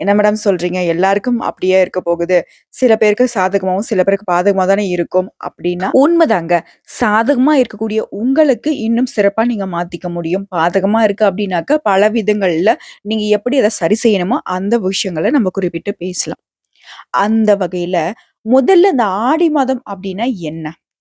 என்ன மேடம் சொல்றீங்க? எல்லாருக்கும் அப்படியே இருக்க போகுது. சில பேருக்கு சாதகமாகவும் சில பேருக்கு பாதகமாக தானே இருக்கும் அப்படின்னா உண்மைதாங்க. சாதகமா இருக்கக்கூடிய உங்களுக்கு இன்னும் சிறப்பா நீங்க மாத்திக்க முடியும். பாதகமா இருக்கு அப்படின்னாக்க பல விதங்கள்ல நீங்க எப்படி அதை சரி செய்யணுமோ அந்த விஷயங்களை நம்ம குறிப்பிட்டு பேசலாம். அந்த வகையில முதல்ல இந்த ஆடி மாதம் அப்படின்னா என்ன?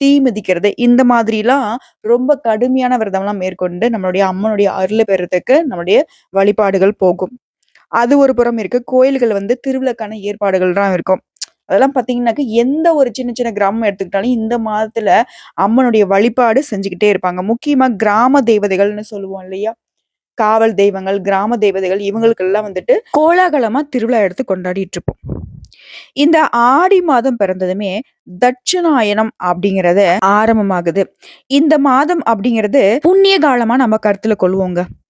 தீ மிதிக்கிறது. இந்த மாதிரிலாம் ரொம்ப கடுமையான விரதம்லாம் மேற்கொண்டு நம்மளுடைய அம்மனுடைய அருளை பெறத்துக்கு நம்மளுடைய வழிபாடுகள் போகும். அது ஒரு புறம் இருக்கு. கோயில்கள் வந்து திருவிழாக்கான ஏற்பாடுகள்லாம் இருக்கும். அதெல்லாம் பார்த்தீங்கன்னாக்க எந்த ஒரு சின்ன சின்ன கிராமம் எடுத்துக்கிட்டாலும் இந்த மாதத்துல அம்மனுடைய வழிபாடு செஞ்சுக்கிட்டே இருப்பாங்க. முக்கியமா கிராம தேவதைகள்னு சொல்லுவோம் இல்லையா? காவல் தெய்வங்கள் கிராம தேவதைகள் இவங்களுக்கெல்லாம் வந்துட்டு கோலாகலமா திருவிழா எடுத்து கொண்டாடிட்டு இருப்போம். இந்த ஆடி மாதம் பிறந்ததுமே தட்சிணாயனம் அப்படிங்கிறது ஆரம்பமாகுது. இந்த மாதம் அப்படிங்கிறது புண்ணிய காலமா நம்ம கருத்துல கொள்வோங்க.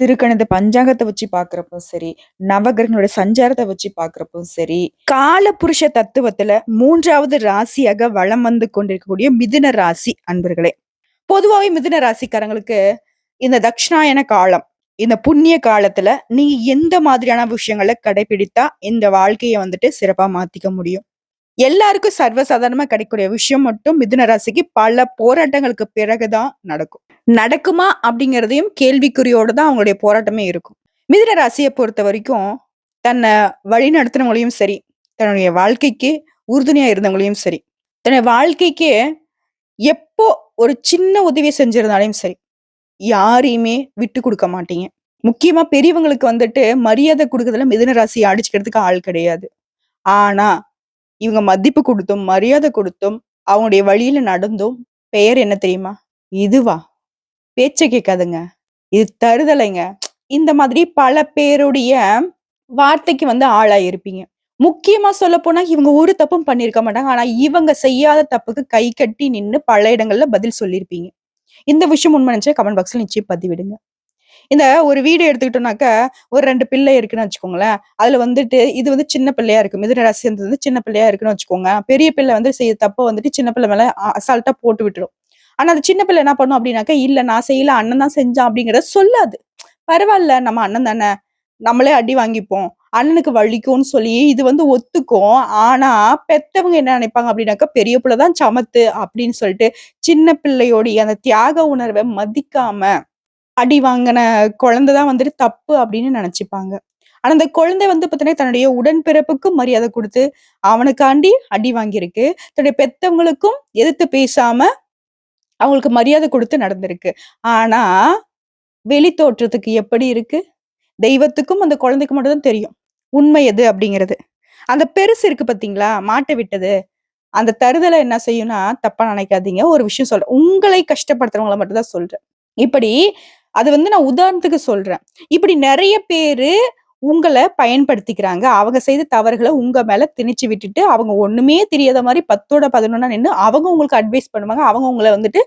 திருக்கணித பஞ்சாங்கத்தை வச்சு பார்க்குறப்பவும் சரி, நவகிரகங்களோட சஞ்சாரத்தை வச்சு பார்க்குறப்பவும் சரி, கால புருஷ தத்துவத்துல மூன்றாவது ராசியாக வலம் வந்து கொண்டிருக்கக்கூடிய மிதுன ராசி அன்பர்களே. பொதுவாகவே மிதுன ராசிக்காரங்களுக்கு இந்த தட்சிணாயன காலம், இந்த புண்ணிய காலத்துல நீங்க எந்த மாதிரியான விஷயங்கள கடைபிடித்தா இந்த வாழ்க்கையை வந்துட்டு சிறப்பா மாத்திக்க முடியும்? எல்லாருக்கும் சர்வசாதாரணமா கிடைக்கக்கூடிய விஷயம் மட்டும் மிதுன ராசிக்கு பல போராட்டங்களுக்கு பிறகு தான் நடக்கும். நடக்குமா? அப்படிங்கிறதையும் கேள்விக்குறியோடு தான் அவங்களுடைய போராட்டமே இருக்கும். மிதுன வரைக்கும் தன்னை வழி நடத்துனவங்களையும் சரி, தன்னுடைய வாழ்க்கைக்கு உறுதுணையா இருந்தவங்களையும் சரி, தன்னுடைய வாழ்க்கைக்கு எப்போ ஒரு சின்ன உதவி செஞ்சிருந்தாலையும் சரி, யாரையுமே விட்டு கொடுக்க மாட்டீங்க. முக்கியமா பெரியவங்களுக்கு வந்துட்டு மரியாதை கொடுக்கறதுல மிதுன ராசியை அடிச்சுக்கிறதுக்கு ஆள் கிடையாது. ஆனா, இவங்க மதிப்பு கொடுத்தும் மரியாதை கொடுத்தும் அவங்களுடைய வழியில நடந்தும் பெயர் என்ன தெரியுமா? இதுவா? பேச்ச கேட்காதுங்க. இது தருதலைங்க. இந்த மாதிரி பல பேருடைய வார்த்தைக்கு வந்து ஆளாயிருப்பீங்க. முக்கியமா சொல்லப்போனா இவங்க ஒரு தப்பும் பண்ணியிருக்க மாட்டாங்க. ஆனா, இவங்க செய்யாத தப்புக்கு கை கட்டி நின்னு பல இடங்கள்ல பதில் சொல்லியிருப்பீங்க. இந்த விஷயம் உண்மை நினைச்சா கமெண்ட் பாக்ஸ்ல நிச்சயம் பதிவிடுங்க. இந்த ஒரு வீடு எடுத்துக்கிட்டோம்னாக்க, ஒரு ரெண்டு பிள்ளை இருக்குன்னு வச்சுக்கோங்களேன். அதுல வந்துட்டு இது வந்து சின்ன பிள்ளையா இருக்கும் மிதுன ராசி சேர்ந்தது வந்து சின்ன பிள்ளையா இருக்குன்னு வச்சுக்கோங்க. பெரிய பிள்ளை வந்து செய்ய தப்ப வந்துட்டு சின்ன பிள்ளை மேல அசால்ட்டா போட்டு விட்டுரும். ஆனா, அந்த சின்ன பிள்ளை என்ன பண்ணும் அப்படின்னாக்க, "இல்ல நான் செய்யல, அண்ணன் தான் செஞ்சான்" அப்படிங்கிறத சொல்லாது. பரவாயில்ல நம்ம அண்ணன் தானே, நம்மளே அடி வாங்கிப்போம். அண்ணனுக்கு வலிக்கும்னு சொல்லி இது வந்து ஒத்துக்கும். ஆனா, பெத்தவங்க என்ன நினைப்பாங்க அப்படின்னாக்கா, பெரிய பிள்ளை தான் சமத்து அப்படின்னு சொல்லிட்டு, சின்ன பிள்ளையோடைய அந்த தியாக உணர்வை மதிக்காம, அடி வாங்கின குழந்தை தான் வந்துட்டு தப்பு அப்படின்னு நினைச்சுப்பாங்க ஆனா, அந்த குழந்தை வந்து பார்த்தீங்கன்னா, தன்னுடைய உடன்பிறப்புக்கும் மரியாதை கொடுத்து அவனுக்காண்டி அடி வாங்கியிருக்கு. தன்னுடைய பெத்தவங்களுக்கும் எதிர்த்து பேசாம, அவங்களுக்கு மரியாதை கொடுத்து நடந்திருக்கு. ஆனா, வெளி தோற்றத்துக்கு எப்படி இருக்கு? தெய்வத்துக்கும் அந்த குழந்தைக்கு மட்டும்தான் தெரியும். உண்மை எது அப்படிங்கிறது. அந்த பெருசு இருக்கு பார்த்தீங்களா? மாட்டை விட்டது. அந்த தருதலை என்ன செய்யும்னா, தப்பா நினைக்காதீங்க. ஒரு விஷயம் சொல்றேன். உங்களை கஷ்டப்படுத்துறவங்கள மட்டும் தான் சொல்றேன். இப்படி அது வந்து நான் உதாரணத்துக்கு சொல்றேன். இப்படி நிறைய பேரு உங்களை பயன்படுத்திக்கிறாங்க. அவங்க செய்த தவறுகளை உங்க மேல திணிச்சு விட்டுட்டு, அவங்க ஒண்ணுமே தெரியாத மாதிரி பத்தோட பதினொன்னா நின்று அவங்க உங்களுக்கு அட்வைஸ் பண்ணுவாங்க. அவங்க உங்களை வந்துட்டு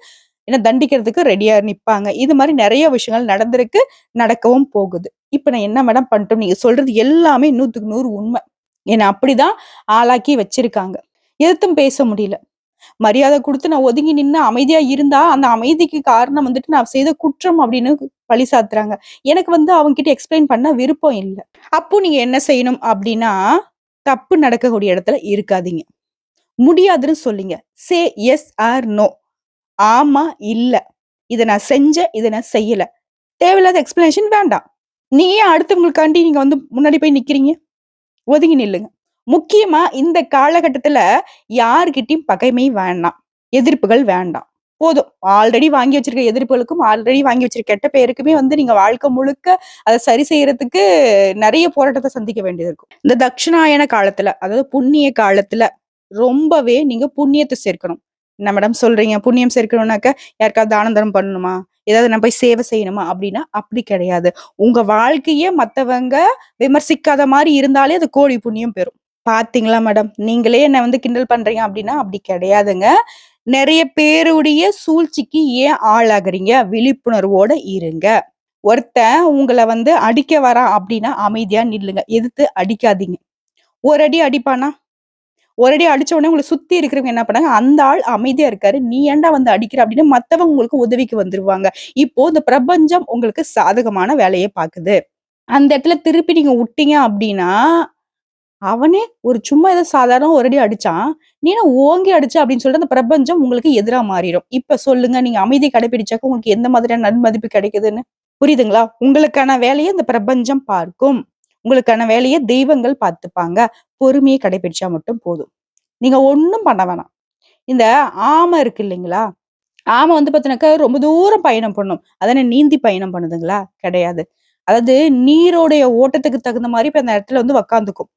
என்ன தண்டிக்கிறதுக்கு ரெடியா நிப்பாங்க. இது மாதிரி நிறைய விஷயங்கள் நடந்திருக்கு. நடக்கவும் போகுது. இப்ப நான் என்ன மேடம் பண்ணட்டும்? நீங்க சொல்றது எல்லாமே நூத்துக்கு நூறு உண்மை என்னை அப்படிதான் ஆளாக்கி வச்சிருக்காங்க. எதிர்த்தும் பேச முடியல. மரியாதை கொடுத்து நான் ஒதுங்கி நின்னு அமைதியா இருந்தா, அந்த அமைதிக்கு காரணம் வந்துட்டு நான் செய்த குற்றம் அப்படின்னு பழி சாத்துறாங்க. எனக்கு வந்து அவங்க கிட்ட எக்ஸ்பிளைன் பண்ண விருப்பம் இல்ல. அப்போ நீங்க என்ன செய்யணும் அப்படின்னா, தப்பு நடக்கக்கூடிய இடத்துல இருக்காதீங்க. முடியாதுன்னு சொல்லுங்க. Say yes or no. ஆமா, இல்ல. இத நான் செஞ்சேன், இத நான் செய்யல. தேவையில்லாத எக்ஸ்பிளனேஷன் வேண்டாம். நீ ஏன் அடுத்தவங்களுக்காண்டி நீங்க வந்து முன்னாடி போய் நிக்கிறீங்க? ஒதுங்கி நில்லுங்க. முக்கியமா இந்த காலகட்டத்துல யாருக்கிட்டையும் பகைமை வேண்டாம். எதிர்ப்புகள் வேண்டாம். போதும். ஆல்ரெடி வாங்கி வச்சிருக்க எதிர்ப்புகளுக்கும், ஆல்ரெடி வாங்கி வச்சிருக்க கெட்ட பேருக்குமே வந்து நீங்க வாழ்க்கை முழுக்க அதை சரி செய்யறதுக்கு நிறைய போராட்டத்தை சந்திக்க வேண்டியது இருக்கும். இந்த தட்சிணாயன காலத்துல, அதாவது புண்ணிய காலத்துல ரொம்பவே நீங்க புண்ணியத்தை சேர்க்கணும். என்ன மேடம் சொல்றீங்க? புண்ணியம் சேர்க்கணும்னாக்க, யாருக்காவது தானந்தரம் பண்ணணுமா? ஏதாவது நம்ம போய் சேவை செய்யணுமா? அப்படின்னா, அப்படி கிடையாது. உங்க வாழ்க்கையே மத்தவங்க விமர்சிக்காத மாதிரி இருந்தாலே அது கோடி புண்ணியம் பெறும். பார்த்தீங்களா மேடம்? நீங்களே என்ன வந்து கிண்டல் பண்றீங்க அப்படின்னா, அப்படி கிடையாதுங்க. நிறைய பேருடைய சூழ்ச்சிக்கு ஏன் ஆளாகுறீங்க? விழிப்புணர்வோட இருங்க. ஒருத்தன் உங்களை வந்து அடிக்க வரான் அப்படின்னா, அமைதியா நில்லுங்க. எதிர்த்து அடிக்காதீங்க. ஒரு அடி அடிப்பானா? ஒரு அடி அடிச்ச உடனே உங்களை சுத்தி இருக்கிறவங்க என்ன பண்ணாங்க, அந்த ஆள் அமைதியா இருக்காரு. நீ ஏன்டா வந்து அடிக்கிற? அப்படின்னு மத்தவங்க உங்களுக்கு உதவிக்கு வந்துருவாங்க. இப்போ இந்த பிரபஞ்சம் உங்களுக்கு சாதகமான வேலையை பாக்குது. அந்த இடத்துல திருப்பி நீங்க விட்டீங்க அப்படின்னா, அவனே ஒரு சும்மா ஏதோ சாதாரண ஒரு அடி அடிச்சான். நீனா ஓங்கி அடிச்ச அப்படின்னு சொல்லிட்டு அந்த பிரபஞ்சம் உங்களுக்கு எதிரா மாறிரும். இப்ப சொல்லுங்க, நீங்க அமைதி கடைபிடிச்சாக்க உங்களுக்கு எந்த மாதிரியான நன்மதிப்பு கிடைக்குதுன்னு? புரியுதுங்களா? உங்களுக்கான வேலையை இந்த பிரபஞ்சம் பார்க்கும். உங்களுக்கான வேலையை தெய்வங்கள் பார்த்துப்பாங்க. பொறுமையை கடைபிடிச்சா மட்டும் போதும். நீங்க ஒண்ணும் பண்ண வேணாம். இந்த ஆமை இருக்கு இல்லைங்களா? ஆமை வந்து பார்த்தீனாக்கா ரொம்ப தூரம் பயணம் பண்ணும். அதானே நீந்தி பயணம் பண்ணுதுங்களா? கிடையாது. அதாவது நீரோடைய ஓட்டத்துக்கு தகுந்த மாதிரி இப்போ அந்த இடத்துல வந்து உக்காந்துக்கும்.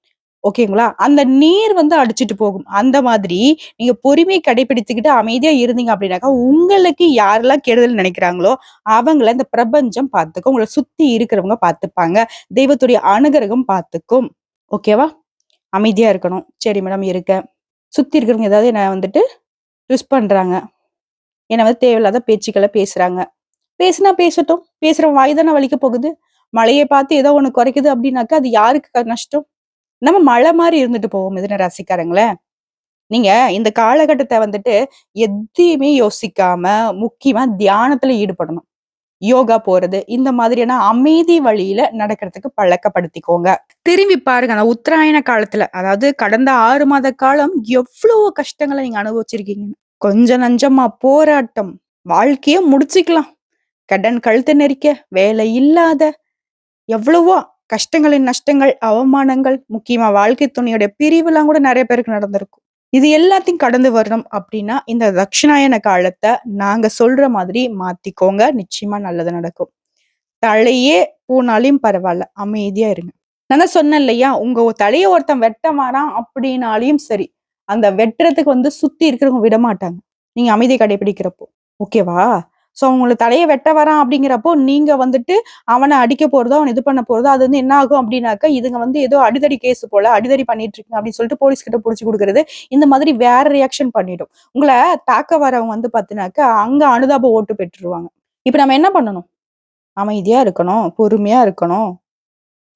ஓகேங்களா? அந்த நீர் வந்து அடிச்சிட்டு போகும். அந்த மாதிரி நீங்க பொறுமையை கடைபிடித்துக்கிட்டு அமைதியா இருந்தீங்க அப்படின்னாக்கா, உங்களுக்கு யாரெல்லாம் கெடுதல் நினைக்கிறாங்களோ, அவங்கள இந்த பிரபஞ்சம் பார்த்துக்கும். உங்களை சுத்தி இருக்கிறவங்க பார்த்துப்பாங்க. தெய்வத்துடைய அனுகிரகம் பார்த்துக்கும். ஓகேவா? அமைதியா இருக்கணும். சரி மேடம் இருக்கேன். சுத்தி இருக்கிறவங்க ஏதாவது என்ன வந்துட்டு யூஸ் பண்றாங்க. என்ன வந்து தேவையில்லாத பேச்சுக்களை பேசுறாங்க. பேசுனா பேசட்டும். பேசுற வாய் தானே வலிக்க போகுது. மழையை பார்த்து ஏதோ ஒன்று குறைக்குது அப்படின்னாக்கா, அது யாருக்கு நஷ்டம்? நம்ம மழை மாதிரி இருந்துட்டு போவோம் மிதுன ராசிக்காரங்கள. நீங்க இந்த காலகட்டத்தை வந்துட்டு எதையுமே யோசிக்காம, முக்கியமா தியானத்துல ஈடுபடணும். யோகா போறது, இந்த மாதிரியான அமைதி வழியில நடக்கிறதுக்கு பழக்கப்படுத்திக்கோங்க. திரும்பி பாருங்க, அந்த உத்தராயண காலத்துல, அதாவது கடந்த ஆறு மாத காலம் எவ்வளவு கஷ்டங்களை நீங்க அனுபவிச்சிருக்கீங்க. கொஞ்சம் நஞ்சமா போராட்டம், வாழ்க்கைய முடிச்சுக்கலாம். கடன் கழுத்து நெரிக்க, வேலை இல்லாத, எவ்வளவோ கஷ்டங்களின் நஷ்டங்கள், அவமானங்கள், முக்கியமா வாழ்க்கை துணையோட பிரிவுலாம் கூட நிறைய பேருக்கு நடந்திருக்கும். இது எல்லாத்தையும் கடந்து வரணும் அப்படின்னா, இந்த தட்சிணாயன காலத்தை நாங்க சொல்ற மாதிரி மாத்திக்கோங்க. நிச்சயமா நல்லது நடக்கும். தலையே போனாலையும் பரவாயில்ல அமைதியா இருங்க. நான் தான் சொன்னேன் இல்லையா? உங்க தலைய ஒருத்தன் வெட்ட வரான் சரி, அந்த வெட்டுறதுக்கு வந்து சுத்தி இருக்கிறவங்க விடமாட்டாங்க. நீங்க அமைதியை கடைபிடிக்கிறப்போ. ஓகேவா? ஸோ அவங்களை தலையை வெட்ட வரான் அப்படிங்கிறப்போ, நீங்க வந்துட்டு அவனை அடிக்க போறதோ, அவன் இது பண்ண போறதோ, அது வந்து என்ன ஆகும் அப்படின்னாக்கா, இதுங்க வந்து ஏதோ அடிதடி கேஸ் போல, அடிதடி பண்ணிட்டு இருக்குங்க அப்படின்னு சொல்லிட்டு போலீஸ் கிட்ட புடிச்சு குடுக்குறது, இந்த மாதிரி வேற ரியாக்ஷன் பண்ணிடும். உங்களை தாக்க வரவங்க வந்து பார்த்தீனாக்கா, அங்க அனுதாப ஓட்டு பெற்றுருவாங்க. இப்போ நம்ம என்ன பண்ணணும்? அமைதியா இருக்கணும், பொறுமையா இருக்கணும்.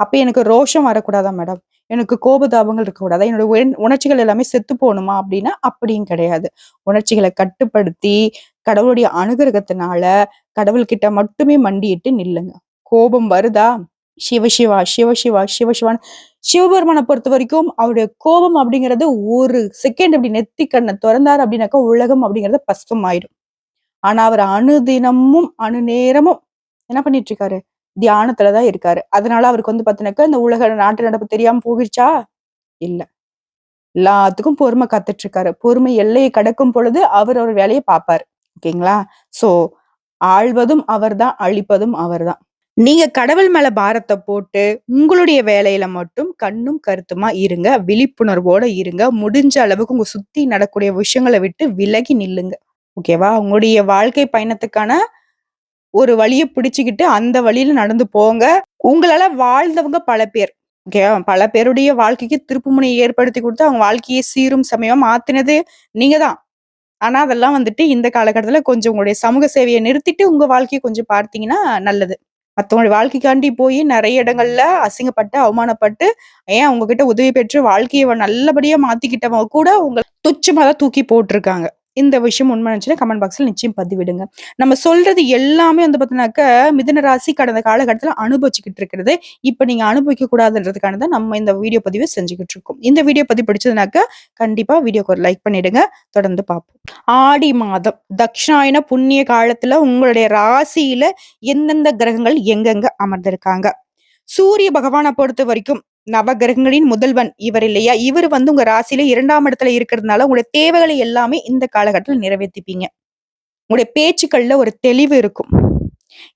அப்ப எனக்கு ரோஷம் வரக்கூடாதா மேடம்? எனக்கு கோபதாபங்கள் இருக்கக்கூடாதா? என்னோட உணர்ச்சிகள் எல்லாமே செத்து போகணுமா அப்படின்னா, அப்படியும் கிடையாது. உணர்ச்சிகளை கட்டுப்படுத்தி, கடவுளுடைய அனுகிரகத்தினால, கடவுள்கிட்ட மட்டுமே மண்டியிட்டு நில்லுங்க. கோபம் வருதா? சிவ சிவா, சிவ சிவா, சிவ வரைக்கும் அவருடைய கோபம் அப்படிங்கிறது ஒரு செகண்ட் இப்படி நெத்தி கண்ணை திறந்தார் அப்படின்னாக்கா, உலகம் அப்படிங்கிறது பஸ்பமாயிடும். ஆனா, அவர் அணுதினமும், அணுநேரமும் என்ன பண்ணிட்டு இருக்காரு? தியானத்துலதான் இருக்காரு. அதனால அவருக்கு வந்து பாத்தினாக்கா இந்த உலக நாட்டு நடப்பு தெரியாம போகிருச்சா? இல்ல. எல்லாத்துக்கும் பொறுமை காத்துட்டு இருக்காரு. பொறுமை எல்லையை கடக்கும் பொழுது, அவர் ஒரு வேலையை பார்ப்பாரு. ஓகேங்களா? ஸோ ஆழ்வதும் அவர்தான், அழிப்பதும் அவர்தான். நீங்க கடவுள் மேல பாரத்தை போட்டு, உங்களுடைய வேலையில மட்டும் கண்ணும் கருத்துமா இருங்க. விழிப்புணர்வோட இருங்க. முடிஞ்ச அளவுக்கு உங்க சுத்தி நடக்கூடிய விஷயங்கள விட்டு விலகி நில்லுங்க. ஓகேவா? உங்களுடைய வாழ்க்கை பயணத்துக்கான ஒரு வழியை பிடிச்சுக்கிட்டு, அந்த வழியில நடந்து போங்க. உங்களால வாழ்ந்தவங்க பல பேர். ஓகேவா? பல பேருடைய வாழ்க்கைக்கு திருப்புமுனையை ஏற்படுத்தி கொடுத்து அவங்க வாழ்க்கையை சீரும் சமயம் மாத்தினது நீங்க தான். ஆனா, அதெல்லாம் வந்துட்டு இந்த காலகட்டத்துல கொஞ்சம் உங்களுடைய சமூக சேவையை நிறுத்திட்டு, உங்க வாழ்க்கையை கொஞ்சம் பார்த்தீங்கன்னா நல்லது. மற்றவங்களுடைய வாழ்க்கைக்காண்டி போய் நிறைய இடங்கள்ல அசிங்கப்பட்டு, அவமானப்பட்டு, ஏன் உங்ககிட்ட உதவி பெற்று வாழ்க்கையை நல்லபடியா மாத்திக்கிட்டவங்க கூட உங்களை துச்சமாக தான் தூக்கி போட்டிருக்காங்க இந்த விஷயம் உண்மை நினைச்சுன்னா கமெண்ட் பாக்ஸ்ல நிச்சயம் பதிவிடுங்க. நம்ம சொல்றது எல்லாமே வந்து பார்த்தீங்கன்னாக்க மிதன ராசி கடந்த காலகட்டத்துல அனுபவிச்சுக்கிட்டு இருக்கிறது. இப்ப நீங்க அனுபவிக்க கூடாதுன்றதுக்கான தான் நம்ம இந்த வீடியோ பதிவு செஞ்சுக்கிட்டு இருக்கோம். இந்த வீடியோ பதிவு பிடிச்சதுனாக்க கண்டிப்பா வீடியோக்கு ஒரு லைக் பண்ணிடுங்க. தொடர்ந்து பார்ப்போம். ஆடி மாதம் தக்ஷாயன புண்ணிய காலத்துல உங்களுடைய ராசியில எந்தெந்த கிரகங்கள் எங்கெங்க அமர்ந்திருக்காங்க? சூரிய பகவான பொறுத்தவரைக்கும் நவகிரகங்களின் முதல்வன் இவர் இல்லையா? இவரு வந்து உங்க ராசியில இரண்டாம் இடத்துல இருக்கிறதுனால, உங்களுடைய தேவைகளை எல்லாமே இந்த காலகட்டத்துல நிறைவேத்திப்பீங்க. உங்களுடைய பேச்சுக்கள்ல ஒரு தெளிவு இருக்கும்.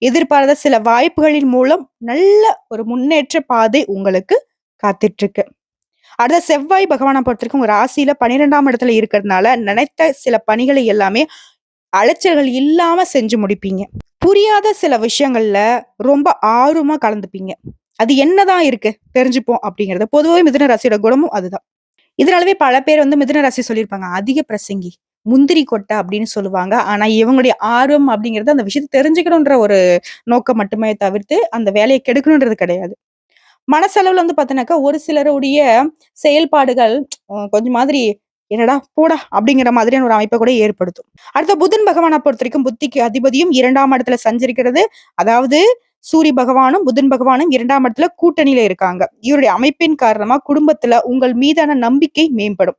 எதிர்பாராத சில வாய்ப்புகளின் மூலம் நல்ல ஒரு முன்னேற்ற பாதை உங்களுக்கு காத்துட்டு இருக்கு அடுத்த செவ்வாய் பகவான பொறுத்தவரைக்கும் உங்க ராசியில 12ஆம் இடத்துல இருக்கிறதுனால, நினைத்த சில பணிகளை எல்லாமே அலைச்சல்கள் இல்லாம செஞ்சு முடிப்பீங்க. புரியாத சில விஷயங்கள்ல ரொம்ப ஆர்வமா கலந்துப்பீங்க. அது என்னதான் இருக்கு? தெரிஞ்சுப்போம் அப்படிங்கிறது. பொதுவாக மிதுன ராசியோட குணமும் அதுதான். இதனாலவே பல பேர் வந்து மிதுன ராசி சொல்லியிருப்பாங்க. அதிக பிரசங்கி, முந்திரி கொட்டை அப்படின்னு சொல்லுவாங்க. ஆனா, இவங்களுடைய ஆர்வம் அப்படிங்கிறது அந்த விஷயத்தை தெரிஞ்சுக்கணுன்ற ஒரு நோக்கம் மட்டுமே தவிர்த்து, அந்த வேலையை கெடுக்கணுன்றது கிடையாது. மனசளவுல வந்து பார்த்தீங்கன்னாக்கா, ஒரு சிலருடைய செயல்பாடுகள் கொஞ்சம் மாதிரி "என்னடா போடா" அப்படிங்கிற மாதிரியான ஒரு அமைப்பை கூட ஏற்படுத்தும். அடுத்த புதன் பகவானை பொறுத்த வரைக்கும் புத்திக்கு அதிபதியும் இரண்டாம் இடத்துல சஞ்சரிக்கிறது. அதாவது சூரிய பகவானும், புதன் பகவானும் இரண்டாம் இடத்துல கூட்டணியில இருக்காங்க. இவருடைய அமைப்பின் காரணமா குடும்பத்துல உங்கள் மீதான நம்பிக்கை மேம்படும்.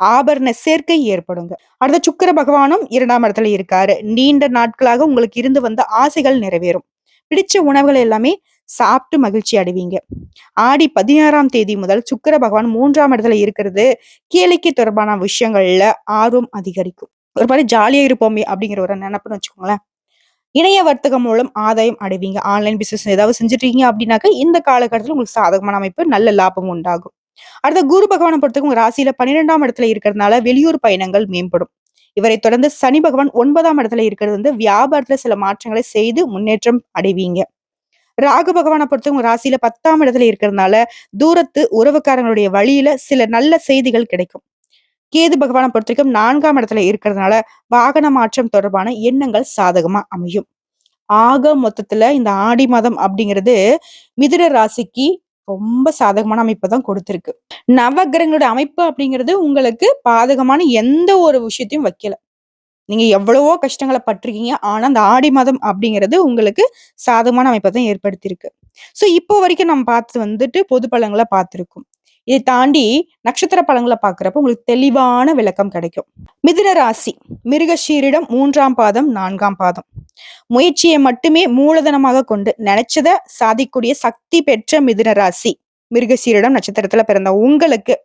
ஆபரண சேர்க்கை ஏற்படுங்க. அடுத்த சுக்கிர பகவானும் இரண்டாம் இடத்துல இருக்காரு. நீண்ட நாட்களாக உங்களுக்கு இருந்து வந்த ஆசைகள் நிறைவேறும். பிடிச்ச உணவுகள் எல்லாமே சாப்பிட்டு மகிழ்ச்சி அடைவீங்க. ஆடி 16ஆம் தேதி முதல் சுக்கர பகவான் மூன்றாம் இடத்துல இருக்கிறது, கேளிக்கை தொடர்பான விஷயங்கள்ல ஆர்வம் அதிகரிக்கும். ஒரு மாதிரி ஜாலியா இருப்போமே அப்படிங்கிற ஒரு நினைப்புன்னு வச்சுக்கோங்களேன். இணைய வர்த்தகம் மூலம் ஆதாயம் அடைவீங்க. ஆன்லைன் பிசினஸ் ஏதாவது செஞ்சுட்டு இருக்கீங்க அப்படின்னாக்க, இந்த காலகட்டத்தில் உங்களுக்கு சாதகமான அமைப்பு, நல்ல லாபம் உண்டாகும். அடுத்த குரு பகவானை பொறுத்தவரைக்கும் உங்க ராசியில 12ஆம் இடத்துல இருக்கிறதுனால வெளியூர் பயணங்கள் மேம்படும். இவரை தொடர்ந்து சனி பகவான் ஒன்பதாம் இடத்துல இருக்கிறது வந்து வியாபாரத்துல சில மாற்றங்களை செய்து முன்னேற்றம் அடைவீங்க. ராகு பகவானை பொறுத்தவரைக்கும் உங்க ராசியில 10ஆம் இடத்துல இருக்கிறதுனால, தூரத்து உறவுக்காரங்களுடைய வழியில சில நல்ல செய்திகள் கிடைக்கும். கேது பகவானை பொறுத்த வரைக்கும் நான்காம் இடத்துல இருக்கிறதுனால, வாகன மாற்றம் தொடர்பான எண்ணங்கள் சாதகமா அமையும். ஆக மொத்தத்துல இந்த ஆடி மாதம் அப்படிங்கிறது மிதிர ராசிக்கு ரொம்ப சாதகமான அமைப்பை தான் கொடுத்துருக்கு நவகிரகங்களோட அமைப்பு அப்படிங்கிறது உங்களுக்கு பாதகமான எந்த ஒரு விஷயத்தையும் வைக்கல. நீங்க எவ்வளவோ கஷ்டங்களை பட்டிருக்கீங்க ஆனா, அந்த ஆடி மாதம் அப்படிங்கிறது உங்களுக்கு சாதகமான அமைப்பை தான் ஏற்படுத்தியிருக்கு. ஸோ, இப்போ வரைக்கும் நம்ம பார்த்து வந்துட்டு பொது பலங்களை பார்த்துருக்கோம் இதை தாண்டி நட்சத்திர பழங்களை பார்க்குறப்ப உங்களுக்கு தெளிவான விளக்கம் கிடைக்கும். மிதுன ராசி மிருகஷீரிடம் மூன்றாம் பாதம், நான்காம் பாதம். முயற்சியை மட்டுமே மூலதனமாக கொண்டு நினைச்சத சாதிக்கக்கூடிய சக்தி பெற்ற மிதுன ராசி. மிருகசீரிடம் நட்சத்திரத்துல பிறந்த உங்களுக்கு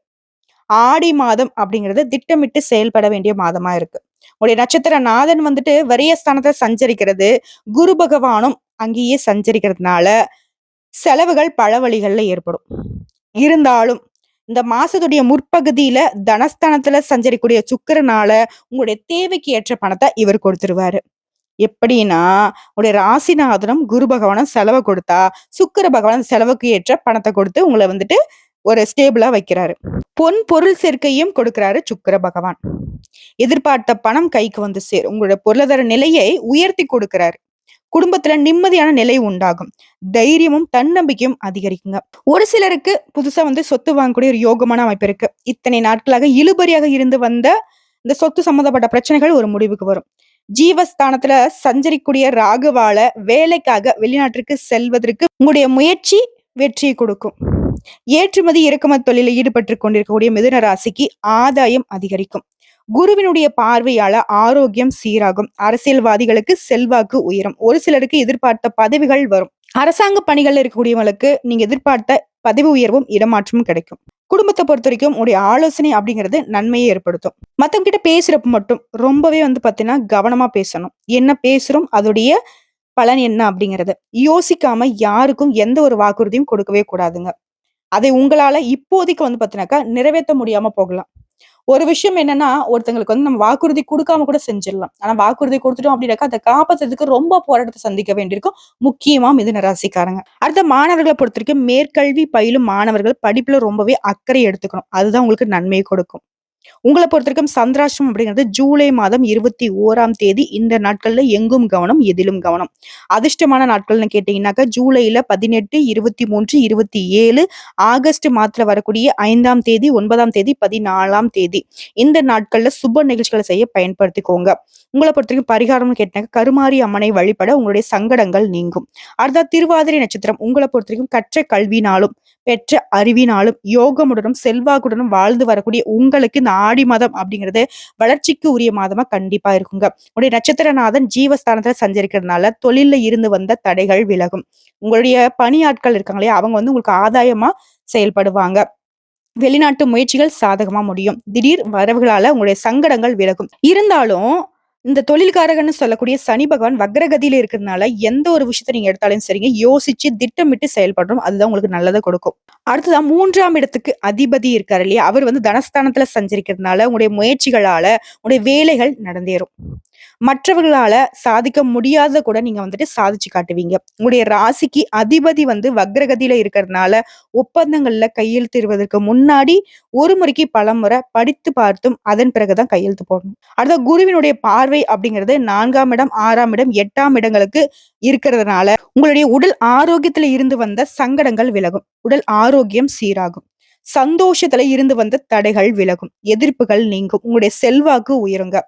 ஆடி மாதம் அப்படிங்கிறது திட்டமிட்டு செயல்பட வேண்டிய மாதமா இருக்கு. உங்களுடைய நட்சத்திர நாதன் வந்துட்டு விரயஸ்தானத்துல சஞ்சரிக்கிறது, குரு பகவானும் அங்கேயே சஞ்சரிக்கிறதுனால, செலவுகள் பல வழிகளில் ஏற்படும். இருந்தாலும், இந்த மாசத்துடைய முற்பகுதியில தனஸ்தானத்துல சஞ்சரிக்கூடிய சுக்கிரனால, உங்களுடைய தேவைக்கு ஏற்ற பணத்தை இவர் கொடுத்துருவாரு. எப்படின்னா, உங்களுடைய ராசிநாதனம் குரு பகவானும் செலவை கொடுத்தா, சுக்கிர பகவான் செலவுக்கு ஏற்ற பணத்தை கொடுத்து உங்களை வந்துட்டு ஒரு ஸ்டேபிளா வைக்கிறாரு. பொன் பொருள் சேர்க்கையும் கொடுக்கிறாரு சுக்கிர பகவான். எதிர்பார்த்த பணம் கைக்கு வந்து சேரும். உங்களுடைய பொருளாதார நிலையை உயர்த்தி கொடுக்கிறாரு. குடும்பத்துல நிம்மதியான நிலை உண்டாகும். தைரியமும், தன்னம்பிக்கையும் அதிகரிக்குங்க. ஒரு சிலருக்கு புதுசா வந்து சொத்து வாங்கக்கூடிய ஒரு யோகமான அமைப்பு இருக்கு. இத்தனை நாட்களாக இழுபறியாக இருந்து வந்த இந்த சொத்து சம்மந்தப்பட்ட பிரச்சனைகள் ஒரு முடிவுக்கு வரும். ஜீவஸ்தானத்துல சஞ்சரிக்கூடிய ராகுவால வேலைக்காக வெளிநாட்டிற்கு செல்வதற்கு உங்களுடைய முயற்சி வெற்றியை கொடுக்கும். ஏற்றுமதி, இறக்குமதி தொழிலில் ஈடுபட்டு கொண்டிருக்கக்கூடிய மிதுன ராசிக்கு ஆதாயம் அதிகரிக்கும். குருவினுடைய பார்வையால ஆரோக்கியம் சீராகும். அரசியல்வாதிகளுக்கு செல்வாக்கு உயரும். ஒரு சிலருக்கு எதிர்பார்த்த பதவிகள் வரும். அரசாங்க பணிகள் இருக்கக்கூடியவங்களுக்கு நீங்க எதிர்பார்த்த பதவி உயர்வும், இடமாற்றமும் கிடைக்கும். குடும்பத்தை பொறுத்த வரைக்கும் உங்களுடைய ஆலோசனை அப்படிங்கிறது நன்மையை ஏற்படுத்தும். மத்தவங்க கிட்ட பேசுறப்ப மட்டும் ரொம்பவே வந்து பார்த்தீங்கன்னா, கவனமா பேசணும். என்ன பேசுறோம், அதோடைய பலன் என்ன அப்படிங்கிறது யோசிக்காம யாருக்கும் எந்த ஒரு வாக்குறுதியும் கொடுக்கவே கூடாதுங்க. அதை உங்களால இப்போதைக்கு வந்து பார்த்தீங்கன்னாக்கா, நிறைவேற்ற முடியாம போகலாம். ஒரு விஷயம் என்னன்னா, ஒருத்தங்களுக்கு வந்து நம்ம வாக்குறுதி கொடுக்காம கூட செஞ்சிடலாம். ஆனா வாக்குறுதி கொடுத்துட்டோம் அப்படின்னாக்கா, அதை காப்பாத்துறதுக்கு ரொம்ப போராட்டத்தை சந்திக்க வேண்டியிருக்கும். முக்கியமா மிதுன ராசிக்காரங்க. அடுத்த மாணவர்கள பொறுத்தவரைக்கும் மேற்கல்வி பயிலும் மாணவர்கள் படிப்புல ரொம்பவே அக்கறை எடுத்துக்கணும். அதுதான் உங்களுக்கு நன்மையை கொடுக்கும். உங்கள பொறுத்தவரைக்கும் சந்திராஷ்டம் அப்படிங்கிறது ஜூலை மாதம் 21ஆம் தேதி. இந்த நாட்கள்ல எங்கும் கவனம், எதிலும் கவனம். அதிர்ஷ்டமான நாட்கள்னு கேட்டீங்கன்னாக்கா, ஜூலையில பதினெட்டு இருபத்தி மூன்று இருபத்தி ஏழு ஆகஸ்ட் மாதத்துல வரக்கூடிய ஐந்தாம் தேதி, ஒன்பதாம் தேதி, 14ஆம் தேதி. இந்த நாட்கள்ல சுப நிகழ்ச்சிகளை செய்ய பயன்படுத்திக்கோங்க. உங்களை பொறுத்தவரைக்கும் பரிகாரம்னு கேட்டீங்கன்னாக்கா, கருமாரி அம்மனை வழிபட உங்களுடைய சங்கடங்கள் நீங்கும். அடுத்ததா திருவாதிரை நட்சத்திரம். உங்களை பொறுத்தவரைக்கும் கற்ற கல்வினாலும், பெற்ற அறிவினாலும், யோகமுடனும், செல்வாக்குடனும் வாழ்ந்து வரக்கூடிய உங்களுக்கு இந்த ஆடி மாதம் அப்படிங்கிறது வளர்ச்சிக்கு உரிய மாதமா கண்டிப்பா இருக்குங்க. உங்களுடைய நட்சத்திரநாதன் ஜீவஸ்தானத்துல சஞ்சரிக்கிறதுனால, தொழில இருந்து வந்த தடைகள் விலகும். உங்களுடைய பணியாட்கள் இருக்காங்க இல்லையா, அவங்க வந்து உங்களுக்கு ஆதாயமா செயல்படுவாங்க. வெளிநாட்டு முயற்சிகள் சாதகமா முடியும். திடீர் வரவுகளால உங்களுடைய சங்கடங்கள் விலகும். இருந்தாலும், இந்த தொழில்காரகன்னு சொல்லக்கூடிய சனி பகவான் வக்ரகதியில இருக்கிறதுனால, எந்த ஒரு விஷயத்த நீங்க எடுத்தாலும் சரிங்க, யோசிச்சு திட்டமிட்டு செயல்படுறோம் அதுதான் உங்களுக்கு நல்லதை கொடுக்கும். அடுத்ததா மூன்றாம் இடத்துக்கு அதிபதி இருக்காரு இல்லையா, அவர் வந்து தனஸ்தானத்துல சஞ்சரிக்கிறதுனால, உங்களுடைய முயற்சிகளால உங்களுடைய வேலைகள் நடந்தேறும். மற்றவர்களால சாதிக்க முடியாத கூட நீங்க வந்துட்டு சாதிச்சு காட்டுவீங்க. உங்களுடைய ராசிக்கு அதிபதி வந்து வக்ரகதியில இருக்கிறதுனால, ஒப்பந்தங்கள்ல கையெழுத்திடுவதற்கு முன்னாடி ஒரு முறைக்கு பலமுறை படித்து பார்த்தும், அதன் பிறகுதான் கையெழுத்து போடணும். அடுத்த குருவினுடைய பார்வை அப்படிங்கிறது நான்காம் இடம், ஆறாம் இடம், எட்டாம் இடங்களுக்கு இருக்கிறதுனால, உங்களுடைய உடல் ஆரோக்கியத்துல இருந்து வந்த சங்கடங்கள் விலகும். உடல் ஆரோக்கியம் சீராகும். சந்தோஷத்துல இருந்து வந்த தடைகள் விலகும். எதிர்ப்புகள் நீங்கும். உங்களுடைய செல்வாக்கு உயருங்க.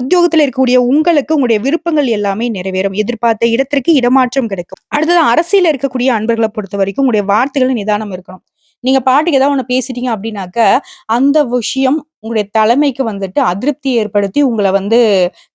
உத்தியோகத்துல இருக்கக்கூடிய உங்களுக்கு உங்களுடைய விருப்பங்கள் எல்லாமே நிறைவேறும். எதிர்பார்த்த இடத்திற்கு இடமாற்றம் கிடைக்கும். அடுத்தது அரசியல இருக்கக்கூடிய அன்பர்களை பொறுத்த வரைக்கும் உங்களுடைய வார்த்தைகள் நிதானம் இருக்கணும். நீங்க பாட்டுக்கு ஏதாவது ஒண்ணு பேசிட்டீங்க அப்படின்னாக்க, அந்த விஷயம் உங்களுடைய தலைமைக்கு வந்துட்டு அதிருப்தி ஏற்படுத்தி உங்களை வந்து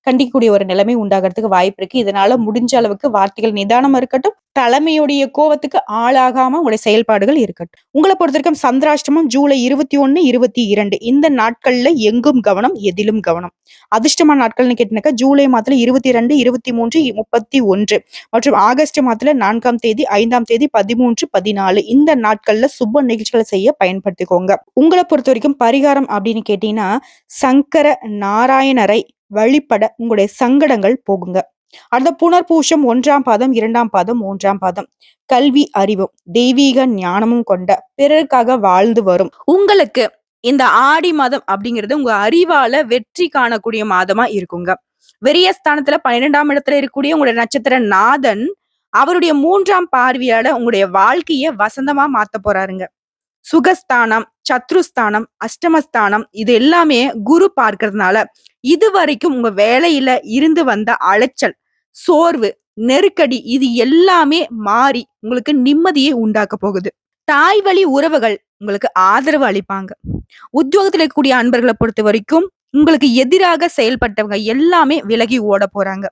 கண்டிக்கக்கூடிய ஒரு நிலைமை உண்டாகிறதுக்கு வாய்ப்பு இருக்கு. இதனால முடிஞ்ச அளவுக்கு வார்த்தைகள் நிதானமா இருக்கட்டும் தலைமையுடைய கோவத்துக்கு ஆளாகாம உங்களுடைய செயல்பாடுகள் இருக்கட்டும். உங்களை பொறுத்த வரைக்கும் சந்திராஷ்டமம் ஜூலை இருபத்தி ஒன்னு இருபத்தி இரண்டு. இந்த நாட்கள்ல எங்கும் கவனம் எதிலும் கவனம். அதிர்ஷ்டமான நாட்கள்னு கேட்டீங்கன்னாக்கா ஜூலை மாதத்துல இருபத்தி ரெண்டு இருபத்தி மூன்று முப்பத்தி ஒன்று. மற்றும் ஆகஸ்ட் மாதத்துல நான்காம் தேதி ஐந்தாம் தேதி பதிமூன்று பதினாலு. இந்த நாட்கள்ல சுப நிகழ்ச்சிகளை செய்ய பயன்படுத்திக்கோங்க. உங்களை பொறுத்த வரைக்கும் பரிகாரம் அப்படின்னு கேட்டீங்கன்னா சங்கர நாராயணரை வழிபட உங்களுடைய சங்கடங்கள் போகுங்க. அடுத்த புனர்பூஷம் ஒன்றாம் பாதம் இரண்டாம் பாதம் மூன்றாம் பாதம். கல்வி அறிவும் தெய்வீக ஞானமும் கொண்ட பிறருக்காக வாழ்ந்து வரும். உங்களுக்கு இந்த ஆடி மாதம் அப்படிங்கிறது உங்க அறிவால வெற்றி காணக்கூடிய மாதமா இருக்குங்க. வெறிய ஸ்தானத்துல பன்னிரெண்டாம் இடத்துல இருக்கக்கூடிய உங்களுடைய நட்சத்திர நாதன் அவருடைய மூன்றாம் பார்வையால உங்களுடைய வாழ்க்கைய வசந்தமா மாத்த போறாருங்க. சுகஸ்தானம் சத்ருஸ்தானம் அஷ்டமஸ்தானம் இது எல்லாமே குரு பார்க்கறதுனால இது வரைக்கும் உங்க வேலையில இருந்து வந்த அலைச்சல் சோர்வு நெருக்கடி இது எல்லாமே மாறி உங்களுக்கு நிம்மதியை உண்டாக்க போகுது. தாய் வழி உறவுகள் உங்களுக்கு ஆதரவு அளிப்பாங்க. உத்தியோகத்தில் இருக்கக்கூடிய அன்பர்களை பொறுத்த வரைக்கும் உங்களுக்கு எதிராக செயல்பட்டவங்க எல்லாமே விலகி ஓட போறாங்க.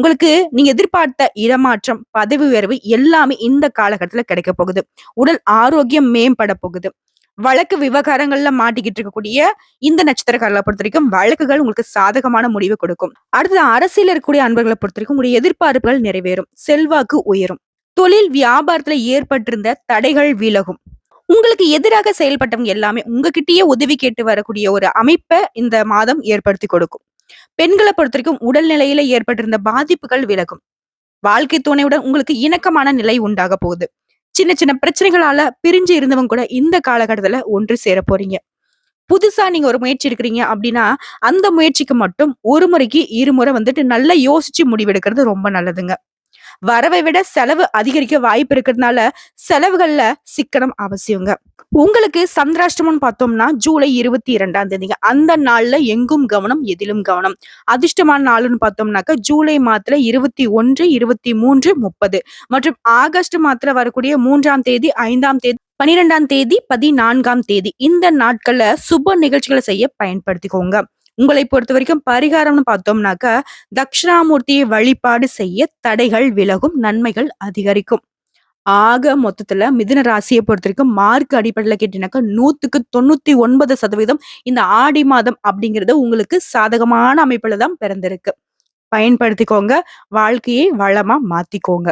உங்களுக்கு நீங்க எதிர்பார்த்த இடமாற்றம் பதவி உயர்வு எல்லாமே இந்த காலகட்டத்துல கிடைக்க போகுது. உடல் ஆரோக்கியம் மேம்பட போகுது. வழக்கு விவகாரங்கள்ல மாட்டிக்கிட்டு இருக்கக்கூடிய இந்த நட்சத்திரக்காரர்களை பொறுத்த வரைக்கும் வழக்குகள் உங்களுக்கு சாதகமான முடிவு கொடுக்கும். அடுத்தது அரசியல் இருக்கக்கூடிய அன்பர்களை பொறுத்த வரைக்கும் உங்களுடைய எதிர்பார்ப்புகள் நிறைவேறும். செல்வாக்கு உயரும். தொழில் வியாபாரத்துல ஏற்பட்டிருந்த தடைகள் விலகும். உங்களுக்கு எதிராக செயல்பட்டவங்க எல்லாமே உங்ககிட்டயே உதவி கேட்டு வரக்கூடிய ஒரு அமைப்பை இந்த மாதம் ஏற்படுத்தி கொடுக்கும். பெண்களை பொறுத்த வரைக்கும் உடல்நிலையில ஏற்பட்டிருந்த பாதிப்புகள் விலகும். வாழ்க்கை துணையுடன் உங்களுக்கு இணக்கமான நிலை உண்டாக போகுது. சின்ன சின்ன பிரச்சனைகளால பிரிஞ்சு இருந்தவங்க கூட இந்த காலகட்டத்துல ஒன்று சேர போறீங்க. புதுசா நீங்க ஒரு முயற்சி எடுக்கிறீங்க அப்படின்னா அந்த முயற்சிக்கு மட்டும் ஒரு முறைக்கு இருமுறை வந்துட்டு நல்லா யோசிச்சு முடிவெடுக்கிறது ரொம்ப நல்லதுங்க. வரவை விட செலவு அதிகரிக்க வாய்ப்பு இருக்கிறதுனால செலவுகள்ல சிக்கனம் அவசியங்க. உங்களுக்கு சந்திராஷ்டமம் பார்த்தோம்னா ஜூலை இருபத்தி இரண்டாம் தேதிங்க அந்த நாள்ல எங்கும் கவனம் எதிலும் கவனம். அதிர்ஷ்டமான நாள்னு பார்த்தோம்னாக்க ஜூலை மாதத்துல இருபத்தி ஒன்று இருபத்தி மூன்று முப்பது. மற்றும் ஆகஸ்ட் மாதத்துல வரக்கூடிய மூன்றாம் தேதி ஐந்தாம் தேதி பனிரெண்டாம் தேதி பதினான்காம் தேதி. இந்த நாட்கள்ல சுப நிகழ்ச்சிகளை செய்ய பயன்படுத்திக்கோங்க. உங்களை பொறுத்த வரைக்கும் பரிகாரம்னு பார்த்தோம்னாக்க தட்சிணாமூர்த்தியை வழிபாடு செய்ய தடைகள் விலகும் நன்மைகள் அதிகரிக்கும். ஆக மொத்தத்துல மிதுன ராசியை பொறுத்த வரைக்கும் மார்க் அடிப்படையில கேட்டீங்கன்னாக்கா நூத்துக்கு தொண்ணூத்தி ஒன்பது சதவீதம் இந்த ஆடி மாதம் அப்படிங்கிறது உங்களுக்கு சாதகமான அமைப்புல தான் பிறந்திருக்கு. பயன்படுத்திக்கோங்க வாழ்க்கையை வளமா மாத்திக்கோங்க.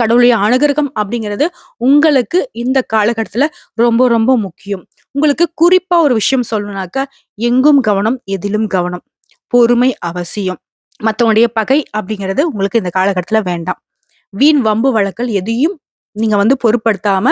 கடவுளுடைய அனுகிரகம் அப்படிங்கிறது உங்களுக்கு இந்த காலகட்டத்துல ரொம்ப ரொம்ப முக்கியம். உங்களுக்கு குறிப்பா ஒரு விஷயம் சொல்லணும்னாக்கா எங்கும் கவனம் எதிலும் கவனம். பொறுமை அவசியம். மற்றவனுடைய பகை அப்படிங்கிறது உங்களுக்கு இந்த காலகட்டத்துல வேண்டாம். வீண் வம்பு வழக்கல் எதையும் நீங்க வந்து பொருட்படுத்தாம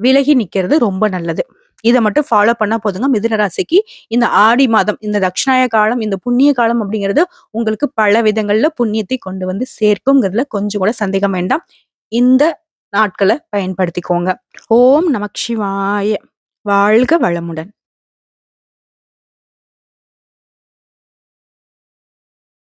விலகி நிக்கிறது ரொம்ப நல்லது. இதை மட்டும் ஃபாலோ பண்ணா போதுங்க. மிதுன ராசிக்கு இந்த ஆடி மாதம் இந்த தட்சிணாய காலம் இந்த புண்ணிய காலம் அப்படிங்கிறது உங்களுக்கு பல விதங்கள்ல புண்ணியத்தை கொண்டு வந்து சேர்க்குங்கிறதுல கொஞ்சம் கூட சந்தேகம் வேண்டாம். இந்த நாட்களை பயன்படுத்திக்கோங்க. ஓம் நமக் சிவாய. வாழ்க வளமுடன்.